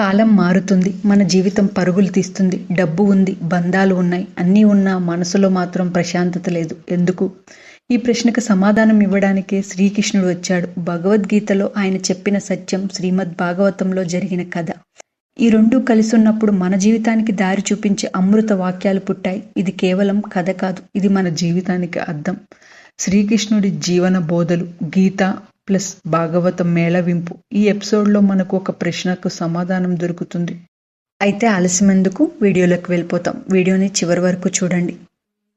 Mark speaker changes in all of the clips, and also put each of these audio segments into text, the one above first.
Speaker 1: కాలం మారుతుంది. మన జీవితం పరుగులు తీస్తుంది. డబ్బు ఉంది బంధాలు ఉన్నాయి. అన్నీ ఉన్నా మనసులో మాత్రం ప్రశాంతత లేదు. ఎందుకు? ఈ ప్రశ్నకు సమాధానం ఇవ్వడానికే శ్రీకృష్ణుడు వచ్చాడు. భగవద్గీతలో ఆయన చెప్పిన సత్యం శ్రీమద్ భాగవతంలో జరిగిన కథ. ఈ రెండూ కలిసి ఉన్నప్పుడు మన జీవితానికి దారి చూపించే అమృత వాక్యాలు పుట్టాయి. ఇది కేవలం కథ కాదు. ఇది మన జీవితానికి అర్థం. శ్రీకృష్ణుడి జీవన బోధలు గీత ప్లస్ భాగవతం మేళవింపు ఈ ఎపిసోడ్లో మనకు ఒక ప్రశ్నకు సమాధానం దొరుకుతుంది. అయితే ఆలస్యమెందుకు వీడియోలోకి వెళ్ళిపోతాం. వీడియోని చివరి వరకు చూడండి.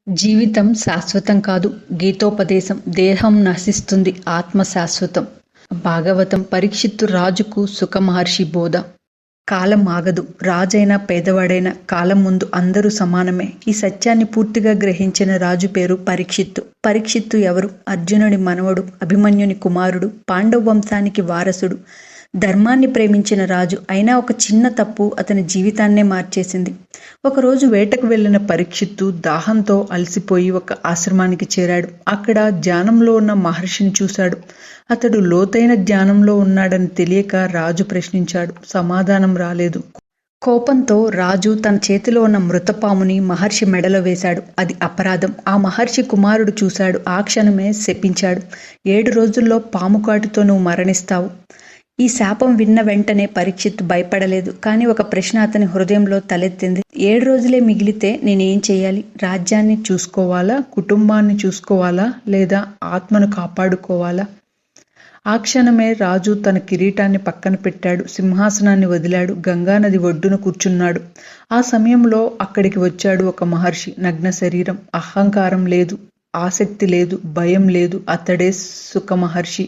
Speaker 1: జీవితం శాశ్వతం కాదు. గీతోపదేశం దేహం నశిస్తుంది. ఆత్మ శాశ్వతం. భాగవతం పరీక్షిత్తు రాజుకు సుఖ మహర్షి బోధ. కాలం ఆగదు. రాజైనా పేదవాడైనా కాలం ముందు అందరూ సమానమే. ఈ సత్యాన్ని పూర్తిగా గ్రహించిన రాజు పేరు పరీక్షిత్తు. పరీక్షిత్తు ఎవరు? అర్జునుడి మనవడు అభిమన్యుని కుమారుడు పాండవ వంశానికి వారసుడు. ధర్మాన్ని ప్రేమించిన రాజు అయినా ఒక చిన్న తప్పు అతని జీవితాన్నే మార్చేసింది. ఒకరోజు వేటకు వెళ్ళిన పరీక్షిత్తు దాహంతో అలసిపోయి ఒక ఆశ్రమానికి చేరాడు. అక్కడ ధ్యానంలో ఉన్న మహర్షిని చూశాడు. అతడు లోతైన ధ్యానంలో ఉన్నాడని తెలియక రాజు ప్రశ్నించాడు. సమాధానం రాలేదు. కోపంతో రాజు తన చేతిలో ఉన్న మృతపాముని మహర్షి మెడలో వేశాడు. అది అపరాధం. ఆ మహర్షి కుమారుడు చూశాడు. ఆ క్షణమే శపించాడు. ఏడు రోజుల్లో పాము కాటుతో నువ్వు మరణిస్తావు. ఈ శాపం విన్న వెంటనే పరీక్షిత్ భయపడలేదు. కానీ ఒక ప్రశ్న అతని హృదయంలో తలెత్తింది. ఏడు రోజులే మిగిలితే నేనేం చేయాలి? రాజ్యాన్ని చూసుకోవాలా? కుటుంబాన్ని చూసుకోవాలా? లేదా ఆత్మను కాపాడుకోవాలా? ఆ క్షణమే రాజు తన కిరీటాన్ని పక్కన పెట్టాడు. సింహాసనాన్ని వదిలాడు. గంగానది ఒడ్డున కూర్చున్నాడు. ఆ సమయంలో అక్కడికి వచ్చాడు ఒక మహర్షి. నగ్న శరీరం. అహంకారం లేదు. ఆసక్తి లేదు. భయం లేదు. అతడే సుఖ మహర్షి.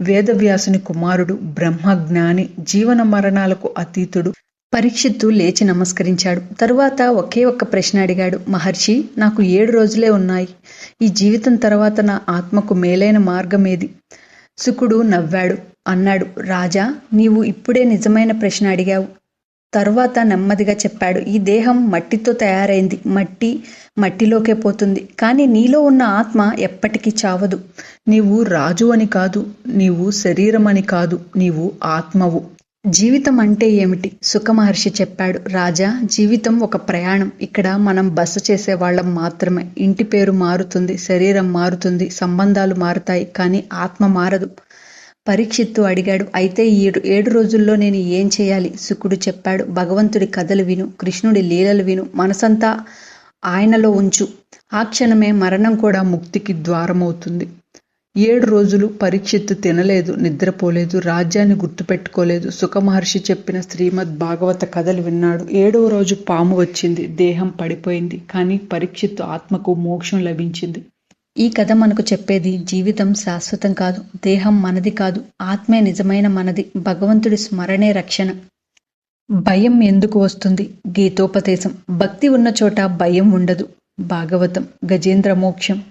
Speaker 1: వేదవ్యాసుని కుమారుడు బ్రహ్మజ్ఞాని జీవన మరణాలకు అతీతుడు. పరీక్షిత్తు లేచి నమస్కరించాడు. తరువాత ఒకే ఒక్క ప్రశ్న అడిగాడు. మహర్షి నాకు ఏడు రోజులే ఉన్నాయి. ఈ జీవితం తర్వాత నా ఆత్మకు మేలైన మార్గం ఏది నవ్వాడు. అన్నాడు. రాజా నీవు ఇప్పుడే నిజమైన ప్రశ్న అడిగావు. తరువాత నెమ్మదిగా చెప్పాడు ఈ దేహం మట్టితో తయారైంది. మట్టి మట్టిలోకే పోతుంది. కానీ నీలో ఉన్న ఆత్మ ఎప్పటికీ చావదు. నీవు రాజు అని కాదు నీవు శరీరం అని కాదు నీవు ఆత్మవు. జీవితం అంటే ఏమిటి? సుఖమహర్షి చెప్పాడు రాజా జీవితం ఒక ప్రయాణం. ఇక్కడ మనం బస చేసే వాళ్ళం మాత్రమే. ఇంటి పేరు మారుతుంది శరీరం మారుతుంది సంబంధాలు మారుతాయి కానీ ఆత్మ మారదు. పరీక్షిత్తు అడిగాడు. అయితే ఈ ఏడు రోజుల్లో నేను ఏం చేయాలి? శుకుడు చెప్పాడు. భగవంతుడి కథలు విను కృష్ణుడి లీలలు విను మనసంతా ఆయనలో ఉంచు. ఆ క్షణమే మరణం కూడా ముక్తికి ద్వారమవుతుంది. ఏడు రోజులు పరీక్షిత్తు తినలేదు నిద్రపోలేదు రాజ్యాన్ని గుర్తుపెట్టుకోలేదు. సుఖమహర్షి చెప్పిన శ్రీమద్ భాగవత కథలు విన్నాడు. ఏడవ రోజు పాము వచ్చింది దేహం పడిపోయింది. కానీ పరీక్షిత్తు ఆత్మకు మోక్షం లభించింది. ఈ కథ మనకు చెప్పేది జీవితం శాశ్వతం కాదు దేహం మనది కాదు ఆత్మే నిజమైన మనది భగవంతుడి స్మరణే రక్షణ. భయం ఎందుకు వస్తుంది? గీతోపదేశం. భక్తి ఉన్న చోట భయం ఉండదు. భాగవతం. గజేంద్ర మోక్షం.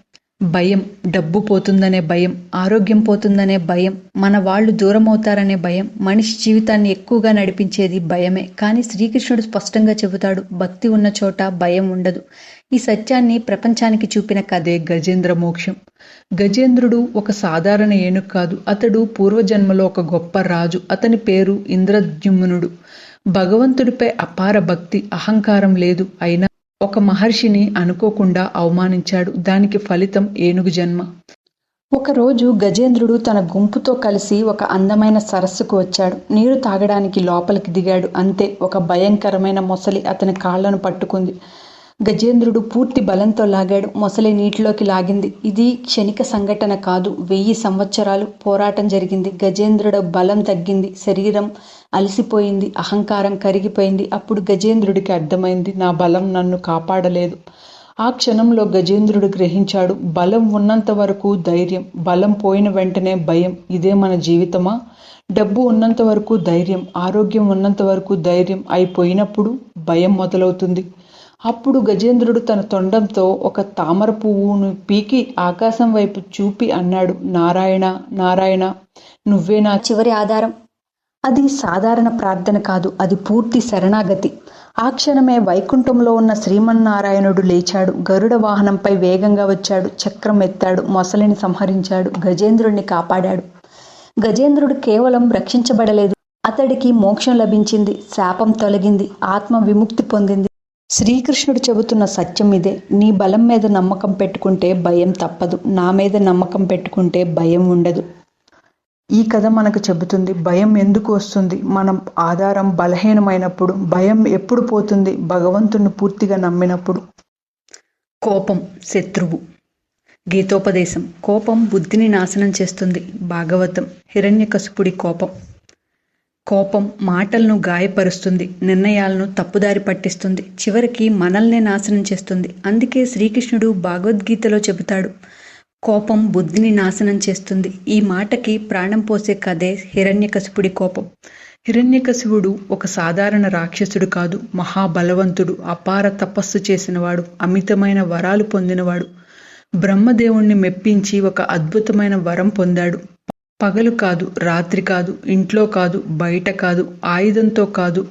Speaker 1: భయం. డబ్బు పోతుందనే భయం. ఆరోగ్యం పోతుందనే భయం. మన వాళ్ళు దూరం అవుతారనే భయం. మనిషి జీవితాన్ని ఎక్కువగా నడిపించేది భయమే. కానీ శ్రీకృష్ణుడు స్పష్టంగా చెబుతాడు భక్తి ఉన్న చోట భయం ఉండదు. ఈ సత్యాన్ని ప్రపంచానికి చూపిన కథే గజేంద్ర మోక్షం. గజేంద్రుడు ఒక సాధారణ ఏనుగు కాదు. అతడు పూర్వజన్మలో ఒక గొప్ప రాజు. అతని పేరు ఇంద్రద్యుమ్నుడు. భగవంతుడిపై అపార భక్తి అహంకారం లేదు. అయినా ఒక మహర్షిని అనుకోకుండా అవమానించాడు. దానికి ఫలితం ఏనుగు జన్మ. ఒకరోజు గజేంద్రుడు తన గుంపుతో కలిసి ఒక అందమైన సరస్సుకు వచ్చాడు. నీరు తాగడానికి లోపలికి దిగాడు. అంతే ఒక భయంకరమైన మొసలి అతని కాళ్ళను పట్టుకుంది. గజేంద్రుడు పూర్తి బలంతో లాగాడు. మొసలి నీటిలోకి లాగింది. ఇది క్షణిక సంఘటన కాదు. వెయ్యి సంవత్సరాలు పోరాటం జరిగింది. గజేంద్రుడు బలం తగ్గింది. శరీరం అలసిపోయింది. అహంకారం కరిగిపోయింది. అప్పుడు గజేంద్రుడికి అర్థమైంది నా బలం నన్ను కాపాడలేదు. ఆ క్షణంలో గజేంద్రుడు గ్రహించాడు బలం ఉన్నంత వరకు ధైర్యం బలం పోయిన వెంటనే భయం. ఇదే మన జీవితమా? డబ్బు ఉన్నంత వరకు ధైర్యం ఆరోగ్యం ఉన్నంత వరకు ధైర్యం అయిపోయినప్పుడు భయం మొదలవుతుంది. అప్పుడు గజేంద్రుడు తన తొండంతో ఒక తామర పువ్వును పీకి ఆకాశం వైపు చూపి అన్నాడు నారాయణ నారాయణ నువ్వే నా చివరి ఆధారం. అది సాధారణ ప్రార్థన కాదు అది పూర్తి శరణాగతి. ఆ క్షణమే వైకుంఠంలో ఉన్న శ్రీమన్నారాయణుడు లేచాడు. గరుడ వాహనంపై వేగంగా వచ్చాడు చక్రం ఎత్తాడు మొసలిని సంహరించాడు గజేంద్రుడిని కాపాడాడు. గజేంద్రుడు కేవలం రక్షించబడలేదు అతడికి మోక్షం లభించింది శాపం తొలగింది ఆత్మ విముక్తి పొందింది. శ్రీకృష్ణుడు చెబుతున్న సత్యం ఇదే. నీ బలం మీద నమ్మకం పెట్టుకుంటే భయం తప్పదు. నా మీద నమ్మకం పెట్టుకుంటే భయం ఉండదు. ఈ కథ మనకు చెబుతుంది భయం ఎందుకు వస్తుంది? మనం ఆధారం బలహీనమైనప్పుడు భయం ఎప్పుడు పోతుంది? భగవంతుణ్ణి పూర్తిగా నమ్మినప్పుడు. కోపం శత్రువు. గీతోపదేశం. కోపం బుద్ధిని నాశనం చేస్తుంది. భాగవతం. హిరణ్యకసుపుడి కోపం. కోపం మాటలను గాయపరుస్తుంది నిర్ణయాలను తప్పుదారి పట్టిస్తుంది చివరికి మనల్నే నాశనం చేస్తుంది. అందుకే శ్రీకృష్ణుడు భగవద్గీతలో చెబుతాడు కోపం బుద్ధిని నాశనం చేస్తుంది. ఈ మాటకి ప్రాణం పోసే కథే హిరణ్యకశిపుడి కోపం. హిరణ్యకశివుడు ఒక సాధారణ రాక్షసుడు కాదు మహాబలవంతుడు అపార తపస్సు చేసినవాడు అమితమైన వరాలు పొందినవాడు. బ్రహ్మదేవుణ్ణి మెప్పించి ఒక అద్భుతమైన వరం పొందాడు. పగలు కాదు రాత్రి కాదు ఇంట్లో కాదు బయట కాదు ఆయుధంతో కాదు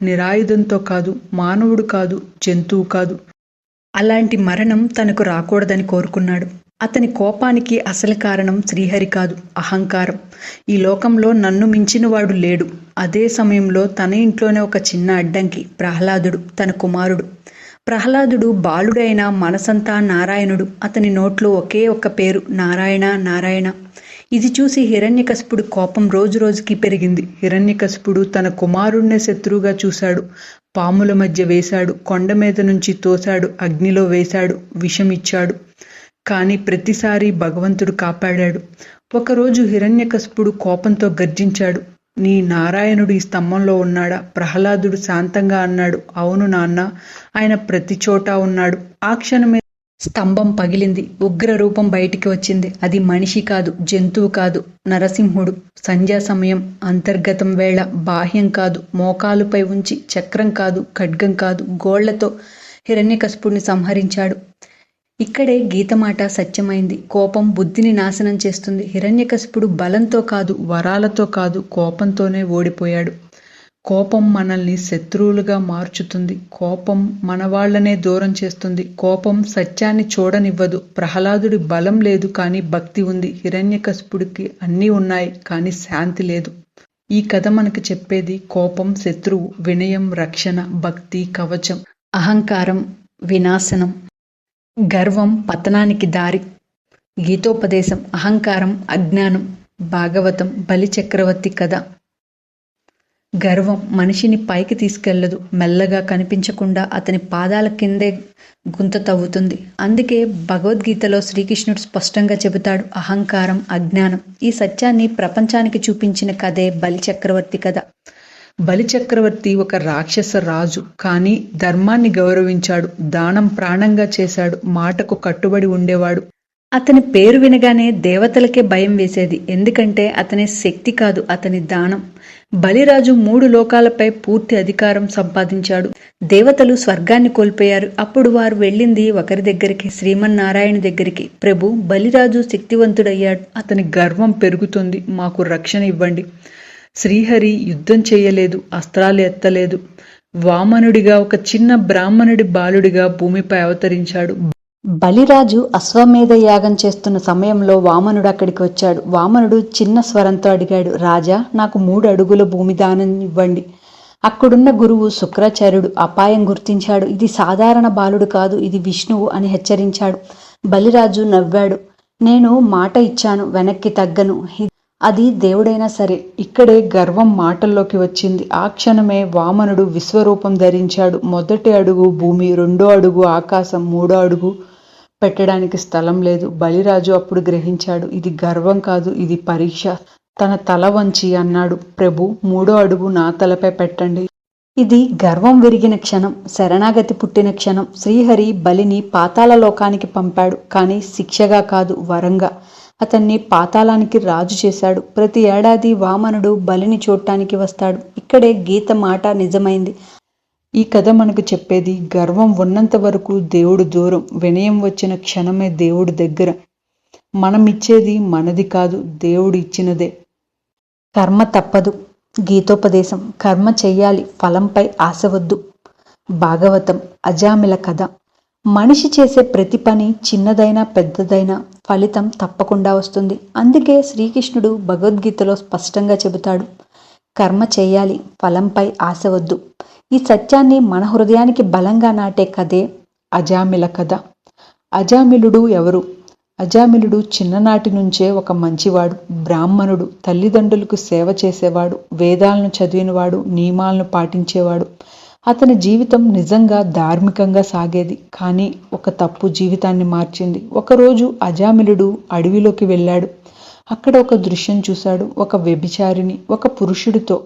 Speaker 1: నిరాయుధంతో కాదు మానవుడు కాదు జంతువు కాదు. అలాంటి మరణం తనకు రాకూడదని కోరుకున్నాడు. అతని కోపానికి అసలు కారణం శ్రీహరి కాదు అహంకారం. ఈ లోకంలో నన్ను మించినవాడు లేడు. అదే సమయంలో తన ఇంట్లోనే ఒక చిన్న అడ్డంకి ప్రహ్లాదుడు తన కుమారుడు. ప్రహ్లాదుడు బాలుడైన మనసంతా నారాయణుడు. అతని నోట్లో ఒకే ఒక్క పేరు నారాయణ నారాయణ. ఇది చూసి హిరణ్యకశపుడు కోపం రోజు రోజుకి పెరిగింది. హిరణ్యకశపుడు తన కుమారుణ్ణే శత్రువుగా చూశాడు. పాముల మధ్య వేశాడు. కొండ మీద నుంచి తోశాడు. అగ్నిలో వేశాడు. విషం ఇచ్చాడు. కానీ ప్రతిసారి భగవంతుడు కాపాడాడు. ఒకరోజు హిరణ్యకశపుడు కోపంతో గర్జించాడు. నీ నారాయణుడు ఈ స్తంభంలో ఉన్నాడా? ప్రహ్లాదుడు శాంతంగా అన్నాడు. అవును నాన్న. ఆయన ప్రతి చోటా ఉన్నాడు. ఆ క్షణమే స్తంభం పగిలింది. ఉగ్ర రూపం బయటికి వచ్చింది. అది మనిషి కాదు జంతువు కాదు నరసింహుడు. సంధ్యా సమయం అంతర్గతం వేళ బాహ్యం కాదు మోకాలుపై ఉంచి చక్రం కాదు ఖడ్గం కాదు గోళ్ళతో హిరణ్యకశపుడిని సంహరించాడు. ఇక్కడే గీతమాట సత్యమైంది. కోపం బుద్ధిని నాశనం చేస్తుంది. హిరణ్యకశిపుడు బలంతో కాదు వరాలతో కాదు కోపంతోనే ఓడిపోయాడు. కోపం మనల్ని శత్రువులుగా మార్చుతుంది. కోపం మన వాళ్ళనే దూరం చేస్తుంది. కోపం సత్యాన్ని చూడనివ్వదు. ప్రహ్లాదుడి బలం లేదు కానీ భక్తి ఉంది. హిరణ్యకశపుడికి అన్నీ ఉన్నాయి కానీ శాంతి లేదు. ఈ కథ మనకు చెప్పేది కోపం శత్రువు వినయం రక్షణ భక్తి కవచం అహంకారం వినాశనం గర్వం పతనానికి దారి గీతోపదేశం అహంకారం అజ్ఞానం భాగవతం బలి చక్రవర్తి కథ. గర్వం మనిషిని పైకి తీసుకెళ్ళదు. మెల్లగా కనిపించకుండా అతని పాదాల కిందే గుంత తవ్వుతుంది. అందుకే భగవద్గీతలో శ్రీకృష్ణుడు స్పష్టంగా చెబుతాడు అహంకారం అజ్ఞానం. ఈ సత్యాన్ని ప్రపంచానికి చూపించిన కథే బలి చక్రవర్తి కథ. బలి చక్రవర్తి ఒక రాక్షస రాజు. కానీ ధర్మాన్ని గౌరవించాడు. దానం ప్రాణంగా చేశాడు. మాటకు కట్టుబడి ఉండేవాడు. అతని పేరు వినగానే దేవతలకే భయం వేసేది. ఎందుకంటే అతని శక్తి కాదు అతని దానం. బలిరాజు మూడు లోకాలపై పూర్తి అధికారం సంపాదించాడు. దేవతలు స్వర్గాన్ని కోల్పోయారు. అప్పుడు వారు వెళ్ళింది ఒకరి దగ్గరికి శ్రీమన్నారాయణ దగ్గరికి. ప్రభు బలిరాజు శక్తివంతుడయ్యాడు. అతని గర్వం పెరుగుతుంది. మాకు రక్షణ ఇవ్వండి. శ్రీహరి యుద్ధం చేయలేదు. అస్త్రాలు ఎత్తలేదు. వామనుడిగా ఒక చిన్న బ్రాహ్మణుడి బాలుడిగా భూమిపై అవతరించాడు. బలిరాజు అశ్వమేధ యాగం చేస్తున్న సమయంలో వామనుడు అక్కడికి వచ్చాడు. వామనుడు చిన్న స్వరంతో అడిగాడు రాజా నాకు మూడు అడుగుల భూమి దానం ఇవ్వండి. అక్కడున్న గురువు శుక్రాచార్యుడు అపాయం గుర్తించాడు. ఇది సాధారణ బాలుడు కాదు ఇది విష్ణువు అని హెచ్చరించాడు. బలిరాజు నవ్వాడు నేను మాట ఇచ్చాను వెనక్కి తగ్గను. అది దేవుడైనా సరే ఇక్కడే గర్వం మాటల్లోకి వచ్చింది. ఆ క్షణమే వామనుడు విశ్వరూపం ధరించాడు. మొదటి అడుగు భూమి రెండో అడుగు ఆకాశం మూడో అడుగు పెట్టడానికి స్థలం లేదు. బలిరాజు అప్పుడు గ్రహించాడు ఇది గర్వం కాదు ఇది పరీక్ష. తన తల వంచి అన్నాడు ప్రభు మూడో అడుగు నా తలపై పెట్టండి. ఇది గర్వం విరిగిన క్షణం శరణాగతి పుట్టిన క్షణం. శ్రీహరి బలిని పాతాల లోకానికి పంపాడు కానీ శిక్షగా కాదు వరంగా. అతన్ని పాతాళానికి రాజు చేశాడు. ప్రతి ఏడాది వామనుడు బలిని చూడటానికి వస్తాడు. ఇక్కడే గీత మాట నిజమైంది. ఈ కథ మనకు చెప్పేది గర్వం ఉన్నంత వరకు దేవుడు దూరం వినయం వచ్చిన క్షణమే దేవుడు దగ్గర. మనం ఇచ్చేది మనది కాదు దేవుడు ఇచ్చినదే. కర్మ తప్పదు గీతోపదేశం. కర్మ చెయ్యాలి ఫలంపై ఆశ వద్దు. భాగవతం అజామిల కథ. మనిషి చేసే ప్రతి పని చిన్నదైనా పెద్దదైనా ఫలితం తప్పకుండా వస్తుంది. అందుకే శ్రీకృష్ణుడు భగవద్గీతలో స్పష్టంగా చెబుతాడు. కర్మ చేయాలి ఫలంపై ఆశ వద్దు. ఈ సత్యాన్ని మన హృదయానికి బలంగా నాటే కథే అజామిల కథ. అజామిలుడు ఎవరు? అజామిలుడు చిన్ననాటి నుంచే ఒక మంచివాడు బ్రాహ్మణుడు తల్లిదండ్రులకు సేవ చేసేవాడు వేదాలను చదివినవాడు నియమాలను పాటించేవాడు. అతని జీవితం నిజంగా ధార్మికంగా సాగేది కానీ ఒక తప్పు జీవితాన్ని మార్చింది. ఒకరోజు అజామిలుడు అడవిలోకి వెళ్ళాడు. అక్కడ ఒక దృశ్యం చూశాడు. ఒక వ్యభిచారిని ఒక పురుషుడితో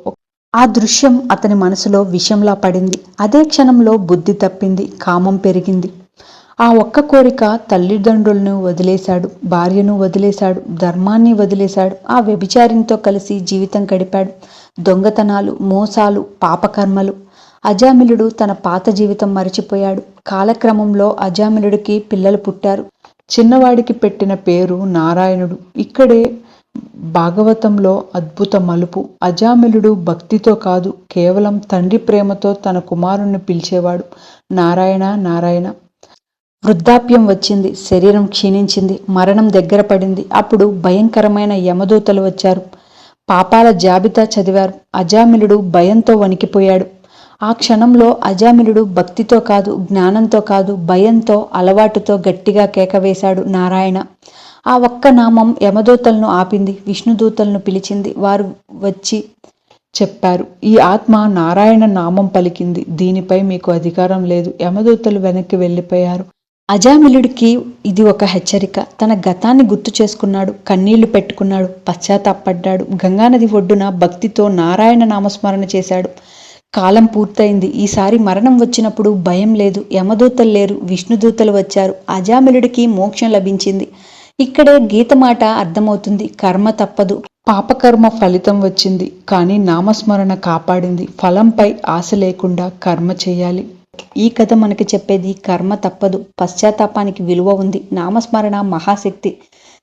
Speaker 1: ఆ దృశ్యం అతని మనసులో విషంలా పడింది. అదే క్షణంలో బుద్ధి తప్పింది కామం పెరిగింది. ఆ ఒక్క కోరిక తల్లిదండ్రులను వదిలేశాడు భార్యను వదిలేశాడు ధర్మాన్ని వదిలేశాడు ఆ వ్యభిచారినితో కలిసి జీవితం గడిపాడు. దొంగతనాలు మోసాలు పాపకర్మలు. అజామిలుడు తన పాత జీవితం మరిచిపోయాడు. కాలక్రమంలో అజామిలుడికి పిల్లలు పుట్టారు. చిన్నవాడికి పెట్టిన పేరు నారాయణుడు. ఇక్కడే భాగవతంలో అద్భుత మలుపు. అజామిలుడు భక్తితో కాదు కేవలం తండ్రి ప్రేమతో తన కుమారుణ్ణి పిలిచేవాడు. నారాయణ నారాయణ. వృద్ధాప్యం వచ్చింది శరీరం క్షీణించింది మరణం దగ్గర పడింది. అప్పుడు భయంకరమైన యమదూతలు వచ్చారు. పాపాల జాబితా చదివారు. అజామిలుడు భయంతో వణికిపోయాడు. ఆ క్షణంలో అజామిలుడు భక్తితో కాదు జ్ఞానంతో కాదు భయంతో అలవాటుతో గట్టిగా కేకవేశాడు నారాయణ. ఆ ఒక్క నామం యమదూతలను ఆపింది. విష్ణుదూతలను పిలిచింది. వారు వచ్చి చెప్పారు ఈ ఆత్మ నారాయణ నామం పలికింది. దీనిపై మీకు అధికారం లేదు. యమదూతలు వెనక్కి వెళ్ళిపోయారు. అజామిలుడికి ఇది ఒక హెచ్చరిక. తన గతాన్ని గుర్తు చేసుకున్నాడు కన్నీళ్ళు పెట్టుకున్నాడు పశ్చాత్తాపడ్డాడు. గంగానది ఒడ్డున భక్తితో నారాయణ నామస్మరణ చేశాడు. కాలం పూర్తయింది. ఈసారి మరణం వచ్చినప్పుడు భయం లేదు. యమదూతలు లేరు. విష్ణుదూతలు వచ్చారు. అజామిలుడికి మోక్షం లభించింది. ఇక్కడే గీత మాట అర్థమవుతుంది. కర్మ తప్పదు. పాపకర్మ ఫలితం వచ్చింది. కానీ నామస్మరణ కాపాడింది. ఫలంపై ఆశ లేకుండా కర్మ చేయాలి. ఈ కథ మనకి చెప్పేది కర్మ తప్పదు. పశ్చాత్తాపానికి విలువ ఉంది. నామస్మరణ మహాశక్తి.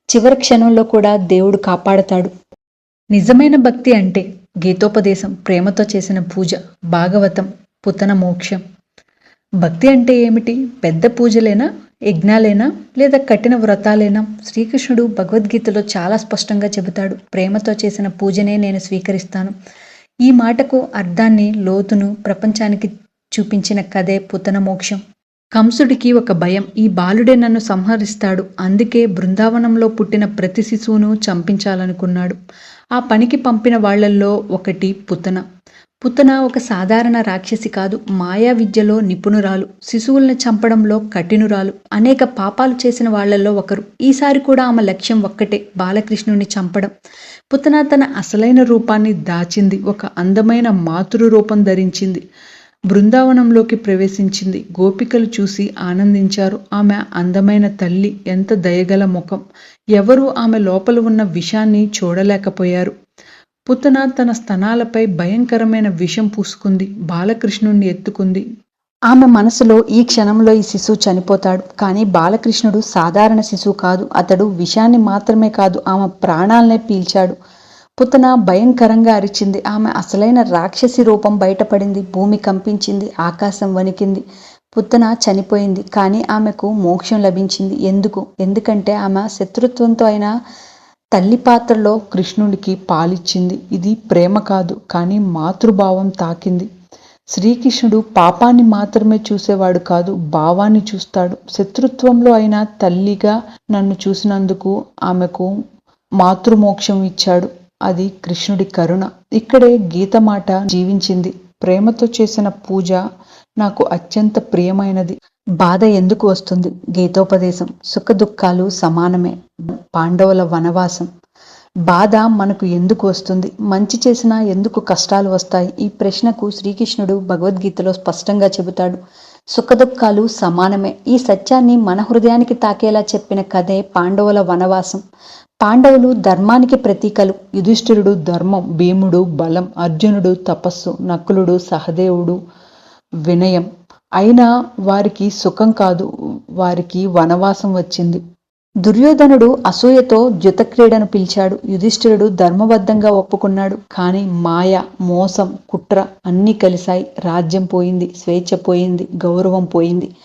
Speaker 1: చివరి క్షణంలో కూడా దేవుడు కాపాడతాడు. నిజమైన భక్తి అంటే గీతోపదేశం ప్రేమతో చేసిన పూజ భాగవతం పుతన మోక్షం. భక్తి అంటే ఏమిటి? పెద్ద పూజలేనా? యజ్ఞాలేనా లేదా కఠిన వ్రతాలేనా? శ్రీకృష్ణుడు భగవద్గీతలో చాలా స్పష్టంగా చెబుతాడు. ప్రేమతో చేసిన పూజనే నేను స్వీకరిస్తాను. ఈ మాటకు అర్థాన్ని లోతును ప్రపంచానికి చూపించిన కథే పుతన మోక్షం. కంసుడికి ఒక భయం. ఈ బాలుడే నన్ను సంహరిస్తాడు. అందుకే బృందావనంలో పుట్టిన ప్రతి శిశువును చంపించాలనుకున్నాడు. ఆ పనికి పంపిన వాళ్ళల్లో ఒకటి పుతన. పుతన ఒక సాధారణ రాక్షసి కాదు. మాయా విద్యలో నిపుణురాలు. శిశువులను చంపడంలో కఠినురాలు. అనేక పాపాలు చేసిన వాళ్ళలో ఒకరు. ఈసారి కూడా ఆమె లక్ష్యం ఒక్కటే బాలకృష్ణుని చంపడం. పుతన తన అసలైన రూపాన్ని దాచింది. ఒక అందమైన మాతృ రూపం ధరించింది. బృందావనంలోకి ప్రవేశించింది. గోపికలు చూసి ఆనందించారు. ఆమె అందమైన తల్లి ఎంత దయగల ముఖం. ఎవరూ ఆమె లోపల ఉన్న విషాన్ని చూడలేకపోయారు. పుతన తన స్తనాలపై భయంకరమైన విషం పూసుకుంది బాలకృష్ణుణ్ణి ఎత్తుకుంది. ఆమె మనసులో ఈ క్షణంలో ఈ శిశువు చనిపోతాడు కానీ బాలకృష్ణుడు సాధారణ శిశువు కాదు అతడు విషాన్ని మాత్రమే కాదు ఆమె ప్రాణాలనే పీల్చాడు. పుతన భయంకరంగా అరిచింది ఆమె అసలైన రాక్షసి రూపం బయటపడింది భూమి కంపించింది ఆకాశం వణికింది. పుత్తన చనిపోయింది కానీ ఆమెకు మోక్షం లభించింది. ఎందుకు? ఎందుకంటే ఆమె శత్రుత్వంతో అయిన తల్లి పాత్రలో కృష్ణుడికి పాలిచ్చింది. ఇది ప్రేమ కాదు కానీ మాతృభావం తాకింది. శ్రీకృష్ణుడు పాపాన్ని మాత్రమే చూసేవాడు కాదు భావాన్ని చూస్తాడు. శత్రుత్వంలో అయినా తల్లిగా నన్ను చూసినందుకు ఆమెకు మాతృమోక్షం ఇచ్చాడు. అది కృష్ణుడి కరుణ. ఇక్కడే గీత మాట జీవించింది. ప్రేమతో చేసిన పూజ నాకు అత్యంత ప్రియమైనది. బాధ ఎందుకు వస్తుంది? గీతోపదేశం. సుఖదుఖాలు సమానమే. పాండవుల వనవాసం. బాధ మనకు ఎందుకు వస్తుంది? మంచి చేసినా ఎందుకు కష్టాలు వస్తాయి? ఈ ప్రశ్నకు శ్రీకృష్ణుడు భగవద్గీతలో స్పష్టంగా చెబుతాడు. సుఖదుఖాలు సమానమే. ఈ సత్యాన్ని మన హృదయానికి తాకేలా చెప్పిన కథే పాండవుల వనవాసం. పాండవులు ధర్మానికి ప్రతీకలు. యుధిష్ఠిరుడు ధర్మం భీముడు బలం అర్జునుడు తపస్సు నకులుడు సహదేవుడు వినయం. అయినా వారికి సుఖం కాదు వారికి వనవాసం వచ్చింది. దుర్యోధనుడు అసూయతో జుతక్రీడను పిలిచాడు. యుధిష్ఠిరుడు ధర్మబద్ధంగా ఒప్పుకున్నాడు. కానీ మాయ మోసం కుట్ర అన్నీ కలిశాయి. రాజ్యం పోయింది స్వేచ్ఛ పోయింది గౌరవం పోయింది.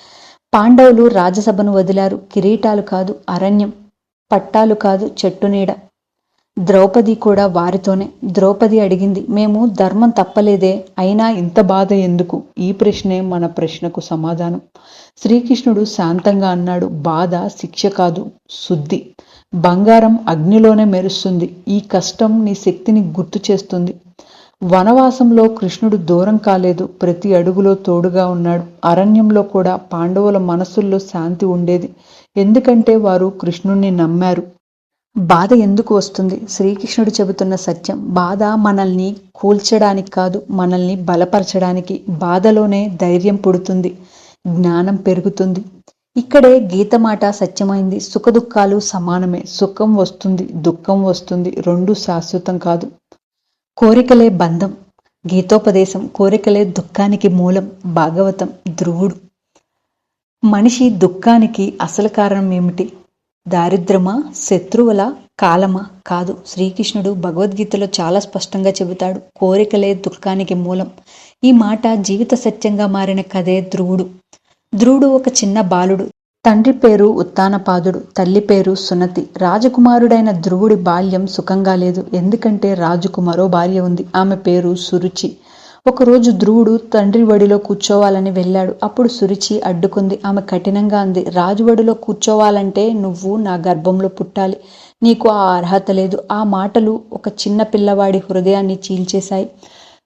Speaker 1: పాండవులు రాజసభను వదిలారు. కిరీటాలు కాదు అరణ్యం. పట్టాలు కాదు చెట్టు నీడ. ద్రౌపది కూడా వారితోనే. ద్రౌపది అడిగింది మేము ధర్మం తప్పలేదే అయినా ఇంత బాధ ఎందుకు? ఈ ప్రశ్నే మన ప్రశ్నకు సమాధానం. శ్రీకృష్ణుడు శాంతంగా అన్నాడు బాధ శిక్ష కాదు శుద్ధి. బంగారం అగ్నిలోనే మెరుస్తుంది ఈ కష్టం నీ శక్తిని గుర్తు చేస్తుంది. వనవాసంలో కృష్ణుడు దూరం కాలేదు ప్రతి అడుగులో తోడుగా ఉన్నాడు. అరణ్యంలో కూడా పాండవుల మనసుల్లో శాంతి ఉండేది. ఎందుకంటే వారు కృష్ణుణ్ణి నమ్మారు. బాధ ఎందుకు వస్తుంది? శ్రీకృష్ణుడు చెబుతున్న సత్యం. బాధ మనల్ని కూల్చడానికి కాదు మనల్ని బలపరచడానికి బాధలోనే ధైర్యం పుడుతుంది జ్ఞానం పెరుగుతుంది. ఇక్కడే గీత మాట సత్యమైంది. సుఖదుఖాలు సమానమే. సుఖం వస్తుంది దుఃఖం వస్తుంది. రెండు శాశ్వతం కాదు. కోరికలే బంధం. గీతోపదేశం. కోరికలే దుఃఖానికి మూలం. భాగవతం. ధ్రువుడు. మనిషి దుఃఖానికి అసలు కారణం ఏమిటి? దారిద్రమా శత్రువుల? కాలమా? కాదు. శ్రీకృష్ణుడు భగవద్గీతలో చాలా స్పష్టంగా చెబుతాడు. కోరికలే దుఃఖానికి మూలం. ఈ మాట జీవిత సత్యంగా మారిన కథే ధ్రువుడు. ధ్రువుడు ఒక చిన్న బాలుడు. తండ్రి పేరు ఉత్తానపాదుడు తల్లి పేరు సునతి. రాజకుమారుడైన ధ్రువుడి బాల్యం సుఖంగా లేదు. ఎందుకంటే రాజుకు మరో భార్య ఉంది. ఆమె పేరు సురుచి. ఒకరోజు ధ్రువుడు తండ్రి వడిలో కూర్చోవాలని వెళ్ళాడు. అప్పుడు సురుచి అడ్డుకుంది. ఆమె కఠినంగా అంది. రాజు వడిలో కూర్చోవాలంటే నువ్వు నా గర్భంలో పుట్టాలి. నీకు ఆ అర్హత లేదు. ఆ మాటలు ఒక చిన్న పిల్లవాడి హృదయాన్ని చీల్చేశాయి.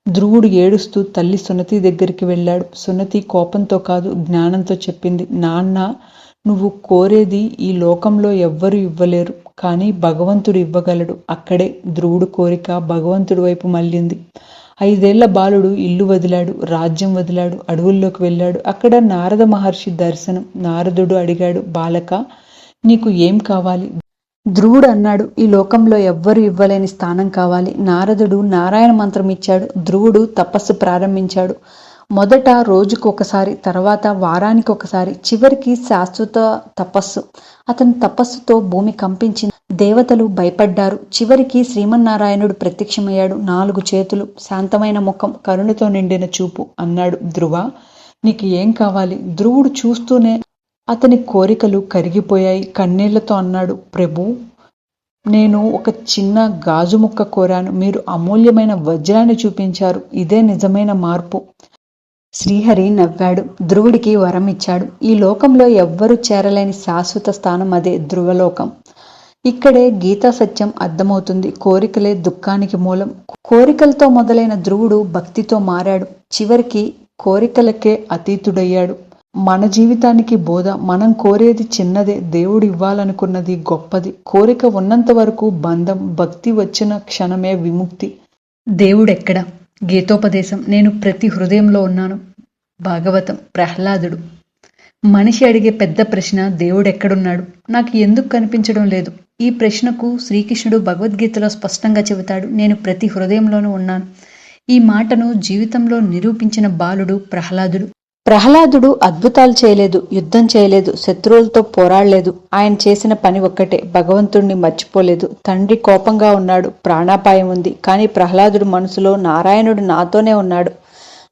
Speaker 1: ధ్రువుడు ఏడుస్తూ తల్లి సునతి దగ్గరికి వెళ్ళాడు. సునతి కోపంతో కాదు జ్ఞానంతో చెప్పింది. నాన్న నువ్వు కోరేది ఈ లోకంలో ఎవ్వరు ఇవ్వలేరు కానీ భగవంతుడు ఇవ్వగలడు. అక్కడే ధ్రువుడు కోరిక భగవంతుడి వైపు మళ్ళింది. ఐదేళ్ళ బాలుడు ఇల్లు వదిలాడు రాజ్యం వదిలాడు అడవుల్లోకి వెళ్ళాడు. అక్కడ నారద మహర్షి దర్శనం. నారదుడు అడిగాడు బాలక నీకు ఏం కావాలి ధ్రువుడు అన్నాడు ఈ లోకంలో ఎవ్వరు ఇవ్వలేని స్థానం కావాలి నారదుడు నారాయణ మంత్రం ఇచ్చాడు. ధ్రువుడు తపస్సు ప్రారంభించాడు. మొదట రోజుకు ఒకసారి తర్వాత వారానికి ఒకసారి చివరికి శాశ్వత తపస్సు. అతని తపస్సుతో భూమి కంపించింది. దేవతలు భయపడ్డారు. చివరికి శ్రీమన్నారాయణుడు ప్రత్యక్షమయ్యాడు. నాలుగు చేతులు శాంతమైన ముఖం కరుణతో నిండిన చూపు అన్నాడు ధ్రువ. నీకు ఏం కావాలి? ధ్రువుడు చూస్తూనే అతని కోరికలు కరిగిపోయాయి. కన్నీళ్ళతో అన్నాడు ప్రభు నేను ఒక చిన్న గాజు ముక్క కోరాను. మీరు అమూల్యమైన వజ్రాన్ని చూపించారు. ఇదే నిజమైన మార్పు. శ్రీహరి నవ్వాడు. ధ్రువుడికి వరం ఇచ్చాడు ఈ లోకంలో ఎవ్వరూ చేరలేని శాశ్వత స్థానం అదే ధ్రువలోకం. ఇక్కడే గీతా సత్యం అర్థమవుతుంది. కోరికలే దుఃఖానికి మూలం. కోరికలతో మొదలైన ధ్రువుడు భక్తితో మారాడు. చివరికి కోరికలకే అతీతుడయ్యాడు. మన జీవితానికి బోధ. మనం కోరేది చిన్నదే. దేవుడు ఇవ్వాలనుకున్నది గొప్పది. కోరిక ఉన్నంత వరకు బంధం భక్తి వచ్చిన క్షణమే విముక్తి. దేవుడెక్కడ? గీతోపదేశం. నేను ప్రతి హృదయంలో ఉన్నాను. భాగవతం. ప్రహ్లాదుడు. మనిషి అడిగే పెద్ద ప్రశ్న దేవుడెక్కడున్నాడు? నాకు ఎందుకు కనిపించడం లేదు? ఈ ప్రశ్నకు శ్రీకృష్ణుడు భగవద్గీతలో స్పష్టంగా చెబుతాడు నేను ప్రతి హృదయంలోనూ ఉన్నాను. ఈ మాటను జీవితంలో నిరూపించిన బాలుడు ప్రహ్లాదుడు. ప్రహ్లాదుడు అద్భుతాలు చేయలేదు యుద్ధం చేయలేదు శత్రువులతో పోరాడలేదు. ఆయన చేసిన పని ఒక్కటే భగవంతుణ్ణి మర్చిపోలేదు. తండ్రి కోపంగా ఉన్నాడు ప్రాణాపాయం ఉంది. కానీ ప్రహ్లాదుడు మనసులో నారాయణుడు నాతోనే ఉన్నాడు.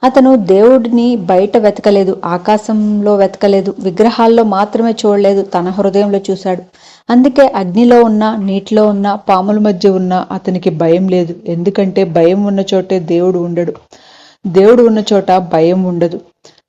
Speaker 1: అతను దేవుడిని బయట వెతకలేదు ఆకాశంలో వెతకలేదు విగ్రహాల్లో మాత్రమే చూడలేదు తన హృదయంలో చూశాడు. అందుకే అగ్నిలో ఉన్న నీటిలో ఉన్న పాముల మధ్య ఉన్న అతనికి భయం లేదు. ఎందుకంటే భయం ఉన్న చోటే దేవుడు ఉండడు. దేవుడు ఉన్న చోట భయం ఉండదు.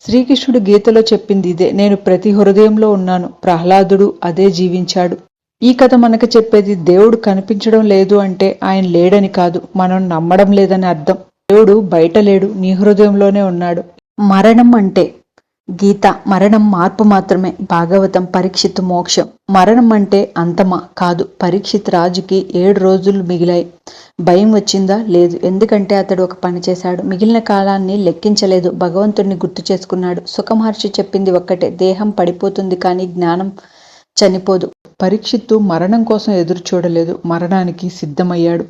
Speaker 1: శ్రీకృష్ణుడు గీతలో చెప్పింది ఇదే. నేను ప్రతి హృదయంలో ఉన్నాను. ప్రహ్లాదుడు అదే జీవించాడు. ఈ కథ మనకు చెప్పేది దేవుడు కనిపించడం లేదు అంటే ఆయన లేడని కాదు. మనం నమ్మడం లేదని అర్థం. దేవుడు బయట లేడు నీ హృదయంలోనే ఉన్నాడు. మరణం అంటే గీత మరణం మార్పు మాత్రమే భాగవతం పరీక్షిత్ మోక్షం. మరణం అంటే అంతమా కాదు పరీక్షిత్ రాజుకి ఏడు రోజులు మిగిలాయి. భయం వచ్చిందా? లేదు. ఎందుకంటే అతడు ఒక పని చేశాడు. మిగిలిన కాలాన్ని లెక్కించలేదు. భగవంతుడిని గుర్తు చేసుకున్నాడు. సుఖమహర్షి చెప్పింది ఒక్కటే దేహం పడిపోతుంది కానీ జ్ఞానం చనిపోదు. పరీక్షిత్తు మరణం కోసం ఎదురు చూడలేదు మరణానికి సిద్ధమయ్యాడు.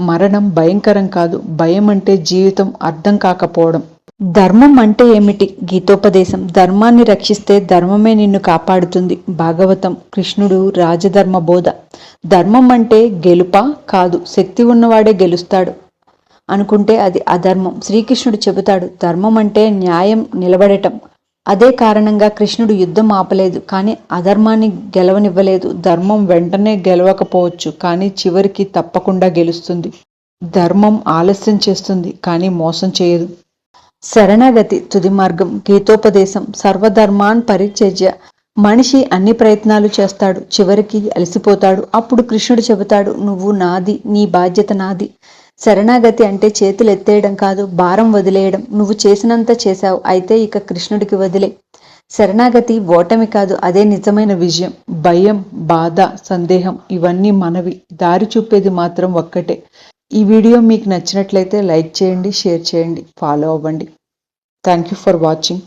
Speaker 1: మరణం భయంకరం కాదు. భయం అంటే జీవితం అర్థం కాకపోవడం. ధర్మం అంటే ఏమిటి? గీతోపదేశం. ధర్మాన్ని రక్షిస్తే ధర్మమే నిన్ను కాపాడుతుంది. భాగవతం. కృష్ణుడు రాజధర్మ బోధ. ధర్మం అంటే గెలుప? కాదు. శక్తి ఉన్నవాడే గెలుస్తాడు. అనుకుంటే అది అధర్మం. శ్రీకృష్ణుడు చెబుతాడు ధర్మం అంటే న్యాయం నిలబడటం. అదే కారణంగా కృష్ణుడు యుద్ధం ఆపలేదు కానీ అధర్మాన్ని గెలవనివ్వలేదు. ధర్మం వెంటనే గెలవకపోవచ్చు కానీ చివరికి తప్పకుండా గెలుస్తుంది. ధర్మం ఆలస్యం చేస్తుంది కానీ మోసం చేయదు. శరణాగతి తుది మార్గం గీతోపదేశం సర్వధర్మాన్ పరిచర్య మనిషి అన్ని ప్రయత్నాలు చేస్తాడు చివరికి అలసిపోతాడు. అప్పుడు కృష్ణుడు చెబుతాడు నువ్వు నాది నీ బాధ్యత నాది. శరణాగతి అంటే చేతులు ఎత్తేయడం కాదు భారం వదిలేయడం. నువ్వు చేసినంత చేశావు అయితే ఇక కృష్ణుడికి వదిలే. శరణాగతి ఓటమి కాదు అదే నిజమైన విజయం. భయం బాధ సందేహం ఇవన్నీ మనవి. దారి చూపేది మాత్రం ఒక్కటే. ఈ వీడియో మీకు నచ్చినట్లయితే లైక్ చేయండి షేర్ చేయండి ఫాలో అవ్వండి. Thank you for watching